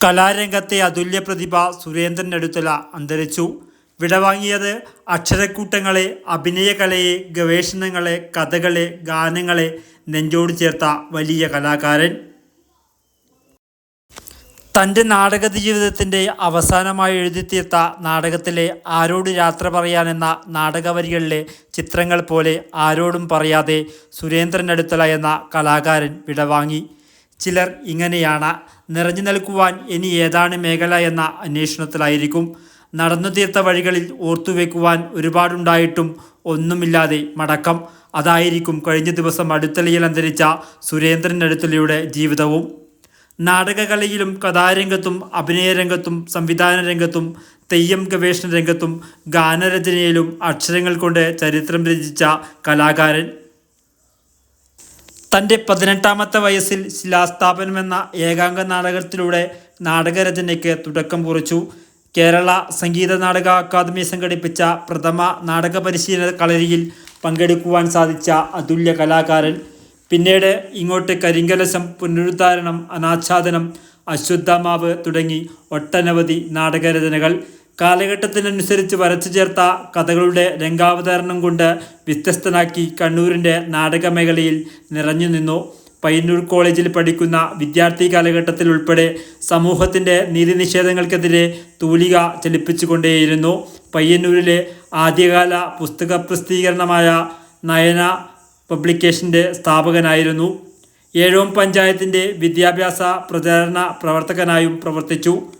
കലാരംഗത്തെ അതുല്യ പ്രതിഭ സുരേന്ദ്രൻ അടുത്തല അന്തരിച്ചു. വിടവാങ്ങിയത് അക്ഷരക്കൂട്ടങ്ങളെ അഭിനയകലയെ ഗവേഷണങ്ങളെ കഥകളെ ഗാനങ്ങളെ നെഞ്ചോട് ചേർത്ത വലിയ കലാകാരൻ. തന്റെ നാടക ജീവിതത്തിന്റെ അവസാനമായി എഴുതിത്തീർത്ത നാടകത്തിലെ ആരോട് യാത്ര പറയാനെന്ന നാടകവരികളിലെ ചിത്രങ്ങൾ പോലെ ആരോടും പറയാതെ സുരേന്ദ്രൻ അടുത്തല എന്ന കലാകാരൻ വിടവാങ്ങി. ചിലർ ഇങ്ങനെയാണ് നിറഞ്ഞു നിൽക്കുവാൻ ഇനി ഏതാണ് മേഖല എന്ന അന്വേഷണത്തിലായിരിക്കും. നടന്നു തീർത്ത വഴികളിൽ ഓർത്തുവെക്കുവാൻ ഒരുപാടുണ്ടായിട്ടും ഒന്നുമില്ലാതെ മടക്കം. അതായിരിക്കും കഴിഞ്ഞ ദിവസം അടുത്തലയിൽ അന്തരിച്ച സുരേന്ദ്രൻ അടുത്തലയുടെ ജീവിതവും. നാടകകലയിലും കഥാരംഗത്തും അഭിനയരംഗത്തും സംവിധാന രംഗത്തും തെയ്യം ഗവേഷണ രംഗത്തും ഗാനരചനയിലും അക്ഷരങ്ങൾ കൊണ്ട് ചരിത്രം രചിച്ച കലാകാരൻ തന്റെ പതിനെട്ടാമത്തെ വയസ്സിൽ ശിലാസ്ഥാപനം എന്ന ഏകാംഗ നാടകത്തിലൂടെ നാടകരചനയ്ക്ക് തുടക്കം കുറിച്ചു. കേരള സംഗീത നാടക അക്കാദമി സംഘടിപ്പിച്ച പ്രഥമ നാടക പരിശീലന കളരിയിൽ പങ്കെടുക്കുവാൻ സാധിച്ച അതുല്യ കലാകാരൻ. പിന്നീട് ഇങ്ങോട്ട് കരിങ്കലശം പുനരുദ്ധാരണം അനാച്ഛാദനം അശ്വത്ഥമാവ് തുടങ്ങി ഒട്ടനവധി നാടകരചനകൾ. കാലഘട്ടത്തിനനുസരിച്ച് വരച്ചു ചേർത്ത കഥകളുടെ രംഗാവതരണം കൊണ്ട് വ്യത്യസ്തനാക്കി കണ്ണൂരിന്റെ നാടകമേഖലയിൽ നിറഞ്ഞു നിന്നു. പയ്യന്നൂർ കോളേജിൽ പഠിക്കുന്ന വിദ്യാർത്ഥി കാലഘട്ടത്തിൽ ഉൾപ്പെടെ സമൂഹത്തിന്റെ നീതിനിഷേധങ്ങൾക്കെതിരെ തൂലിക ചലിപ്പിച്ചുകൊണ്ടേയിരുന്നു. പയ്യന്നൂരിലെ ആദ്യകാല പുസ്തക പ്രസിദ്ധീകരണമായ നയന പബ്ലിക്കേഷന്റെ സ്ഥാപകനായിരുന്നു. ഏഴോം പഞ്ചായത്തിന്റെ വിദ്യാഭ്യാസ പ്രചാരണ പ്രവർത്തകനായും പ്രവർത്തിച്ചു.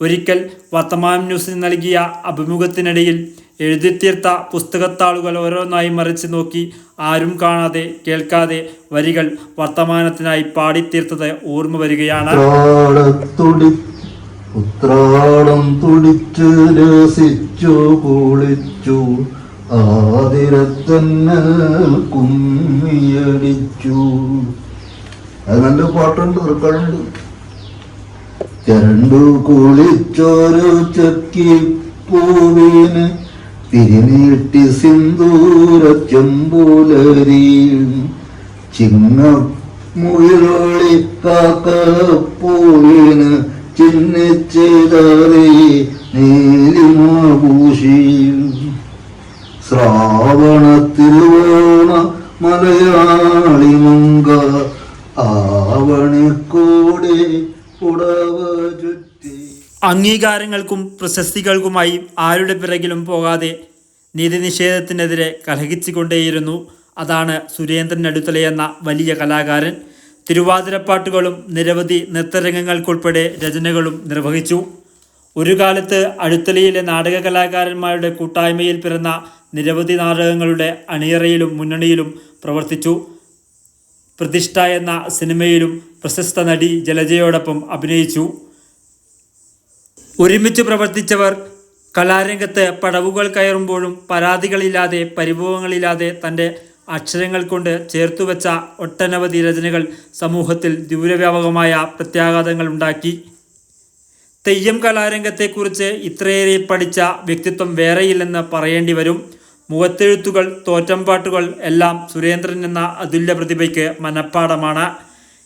ഒരിക്കൽ വർത്തമാൻ ന്യൂസിന് നൽകിയ അഭിമുഖത്തിനിടയിൽ എഴുതിത്തീർത്ത പുസ്തകത്താളുകൾ ഓരോന്നായി മറിച്ച് നോക്കി ആരും കാണാതെ കേൾക്കാതെ വരികൾ വർത്തമാനത്തിനായി പാടിത്തീർത്തത് ഓർമ്മ വരികയാണ്. ഉത്രാടം തുടിച്ച് രസിച്ചു കുളിച്ചു ആതിരത്തന്നെ കുമ്മിയടിച്ചു. അത് നല്ല പാട്ടുണ്ട് റെക്കോർഡുണ്ട് ചരണ്ടു കുളിച്ചോരു ചക്കി പൂവിന് തിരിനീട്ടി സിന്ദൂര ചെമ്പൂലരി ചിങ്ങ മുയിലൊളി കാക്കപ്പൂവിന് ചിഹ്നിച്ചിതറി നീലിമാഭൂഷി ശ്രാവണ അംഗീകാരങ്ങൾക്കും പ്രശസ്തികൾക്കുമായി ആരുടെ പിറകിലും പോകാതെ നീതിനിഷേധത്തിനെതിരെ കലഹിച്ചുകൊണ്ടേയിരുന്നു. അതാണ് സുരേന്ദ്രൻ അടുത്തല എന്ന വലിയ കലാകാരൻ. തിരുവാതിരപ്പാട്ടുകളും നിരവധി നൃത്തരംഗങ്ങൾക്കുൾപ്പെടെ രചനകളും നിർവഹിച്ചു. ഒരു കാലത്ത് അടുത്തലയിലെ നാടക കലാകാരന്മാരുടെ കൂട്ടായ്മയിൽ പിറന്ന നിരവധി നാടകങ്ങളുടെ അണിയറയിലും മുന്നണിയിലും പ്രവർത്തിച്ചു. പ്രതിഷ്ഠ എന്ന സിനിമയിലും പ്രശസ്ത നടി ജലജയോടൊപ്പം അഭിനയിച്ചു. ഒരുമിച്ച് പ്രവർത്തിച്ചവർ കലാരംഗത്ത് പടവുകൾ കയറുമ്പോഴും പരാതികളില്ലാതെ പരിഭവങ്ങളില്ലാതെ തന്റെ അക്ഷരങ്ങൾ കൊണ്ട് ചേർത്തുവെച്ച ഒട്ടനവധി രചനകൾ സമൂഹത്തിൽ ദൂരവ്യാപകമായ പ്രത്യാഘാതങ്ങൾ ഉണ്ടാക്കി. തെയ്യം കലാരംഗത്തെക്കുറിച്ച് ഇത്രയേറെ പഠിച്ച വ്യക്തിത്വം വേറെയില്ലെന്ന് പറയേണ്ടി വരും. മുഖത്തെഴുത്തുകൾ തോറ്റംപാട്ടുകൾ എല്ലാം സുരേന്ദ്രൻ എന്ന അതുല്യ പ്രതിഭയ്ക്ക് മനഃപ്പാടമാണ്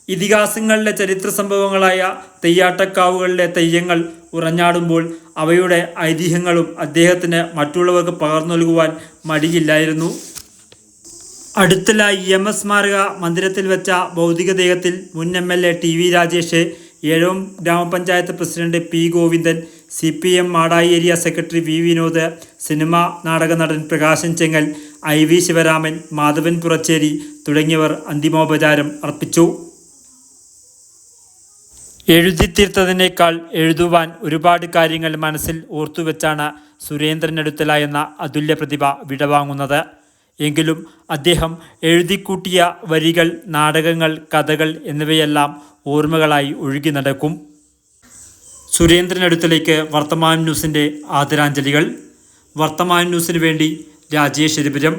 ഇതിഹാസങ്ങളിലെ ചരിത്ര സംഭവങ്ങളായ തെയ്യാട്ടക്കാവുകളിലെ തെയ്യങ്ങൾ ഉറഞ്ഞാടുമ്പോൾ അവയുടെ ഐതിഹ്യങ്ങളും അദ്ദേഹത്തിന് മറ്റുള്ളവർക്ക് പകർന്നു നൽകുവാൻ മടിയില്ലായിരുന്നു. അടുത്തുള്ള എം എസ് സ്മാരക മന്ദിരത്തിൽ വെച്ച ഭൗതികദേഹത്തിൽ മുൻ M L A T V Rajesh Ezhome ഗ്രാമപഞ്ചായത്ത് president P Govindan C P M Madayi area secretary V Vinod cinema നാടക നടൻ പ്രകാശൻ ചെങ്ങൽ ഐ വി ശിവരാമൻ മാധവൻ പുറച്ചേരി തുടങ്ങിയവർ അന്തിമോപചാരം അർപ്പിച്ചു. എഴുതിത്തീർത്തതിനേക്കാൾ എഴുതുവാൻ ഒരുപാട് കാര്യങ്ങൾ മനസ്സിൽ ഓർത്തുവെച്ചാണ് സുരേന്ദ്രൻ എന്ന അതുല്യ പ്രതിഭ വിടവാങ്ങുന്നത്. എങ്കിലും അദ്ദേഹം എഴുതിക്കൂട്ടിയ വരികൾ നാടകങ്ങൾ കഥകൾ എന്നിവയെല്ലാം ഓർമ്മകളായി ഒഴുകി നടക്കും. സുരേന്ദ്രൻ അടുത്തലേക്ക് വർത്തമാൻ ന്യൂസിന്റെ ആദരാഞ്ജലികൾ. വർത്തമാൻ ന്യൂസിന് വേണ്ടി രാജേഷ് എരിപുരം.